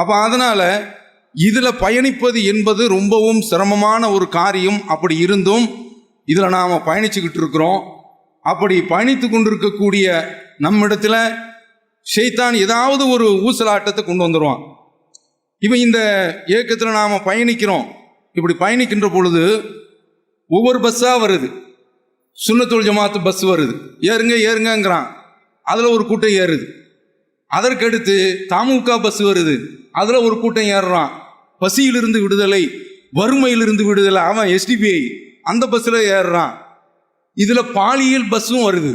அப்போ அதனால் இதில் பயணிப்பது என்பது ரொம்பவும் சிரமமான ஒரு காரியம். அப்படி இருந்தும் இதில் நாம் பயணிச்சுக்கிட்டு இருக்கிறோம். அப்படி பயணித்து கொண்டிருக்கக்கூடிய நம்மிடத்தில் ஷெய்தான் ஏதாவது ஒரு ஊசலாட்டத்தை கொண்டு வந்துடுவான் இப்போ இந்த இயக்கத்தில் நாம் பயணிக்கிறோம். இப்படி பயணிக்கின்ற பொழுது ஒவ்வொரு பஸ்ஸாக வருது. சுண்ணத்தூள் ஜமாத்து பஸ் வருது. ஏறுங்க ஏறுங்கங்கிறான். அதில் ஒரு கூட்டம் ஏறுது. அதற்கடுத்து தாமுக பஸ் வருது. அதில் ஒரு கூட்டம் ஏறுறான். பசியிலிருந்து விடுதலை வறுமையிலிருந்து விடுதலை. அவன் எஸ்டிபிஐ அந்த பஸ்ஸில் ஏறுறான். இதில் பாலியல் பஸ்ஸும் வருது.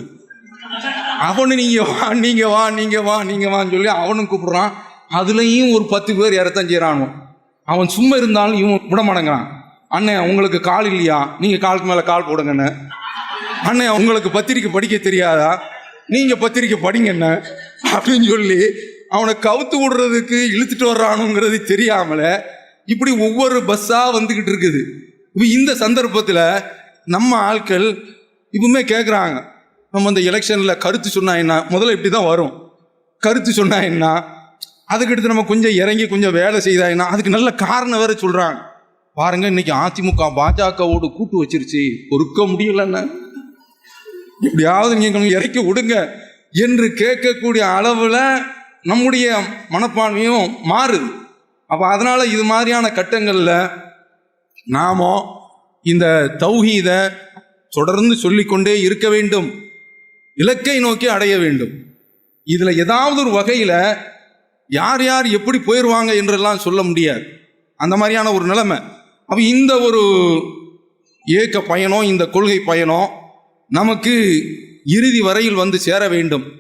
அவனு நீங்கள் வா நீங்கள் வா நீங்கள் வா நீங்கள் வான்னு சொல்லி அவனும் கூப்பிடுறான். அதுலேயும் ஒரு பத்து பேர் இறத்தான் செய்கிறானும் அவன் சும்மா இருந்தாலும் இவன் விட மாட்டேங்கிறான். அண்ணன் உங்களுக்கு கால் இல்லையா? நீங்கள் காலுக்கு மேலே கால் போடுங்கண்ணே. அண்ணன் உங்களுக்கு பத்திரிக்கை படிக்க தெரியாதா? நீங்கள் பத்திரிக்கை படிங்கண்ணே. அப்படின்னு சொல்லி அவனை கவுத்து விடுறதுக்கு இழுத்துட்டு வர்றானுங்கிறது தெரியாமல இப்படி ஒவ்வொரு பஸ்ஸாக வந்துக்கிட்டு இருக்குது. இப்போ இந்த சந்தர்ப்பத்தில் நம்ம ஆட்கள் இப்பவுமே கேட்குறாங்க நம்ம இந்த எலெக்ஷனில் கருத்து சொன்னா என்ன? முதல்ல இப்படி தான் வரும். கருத்து சொன்னா என்ன? அதுக்கடுத்து நம்ம கொஞ்சம் இறங்கி கொஞ்சம் வேலை செய்தா என்ன? அதுக்கு நல்ல காரணம் வேற சொல்கிறாங்க பாருங்க இன்னைக்கு அதிமுக பாஜகவோடு கூட்டு வச்சிருச்சு. பொறுக்க முடியலன்னு எப்படியாவது நீங்கள் இறக்கி விடுங்க என்று கேட்கக்கூடிய அளவில் நம்முடைய மனப்பான்மையும் மாறுது. அப்போ அதனால் இது மாதிரியான கட்டங்களில் நாமோ இந்த தௌஹீதை தொடர்ந்து சொல்லிக்கொண்டே இருக்க வேண்டும். இலக்கை நோக்கி அடைய வேண்டும். இதில் ஏதாவது ஒரு வகையில் யார் யார் எப்படி போயிடுவாங்க என்றெல்லாம் சொல்ல முடியாது. அந்த மாதிரியான ஒரு நிலைமை. அப்போ இந்த ஒரு இயக்க பயணம் இந்த கொள்கை பயணம் நமக்கு இறுதி வரையில் வந்து சேர வேண்டும்.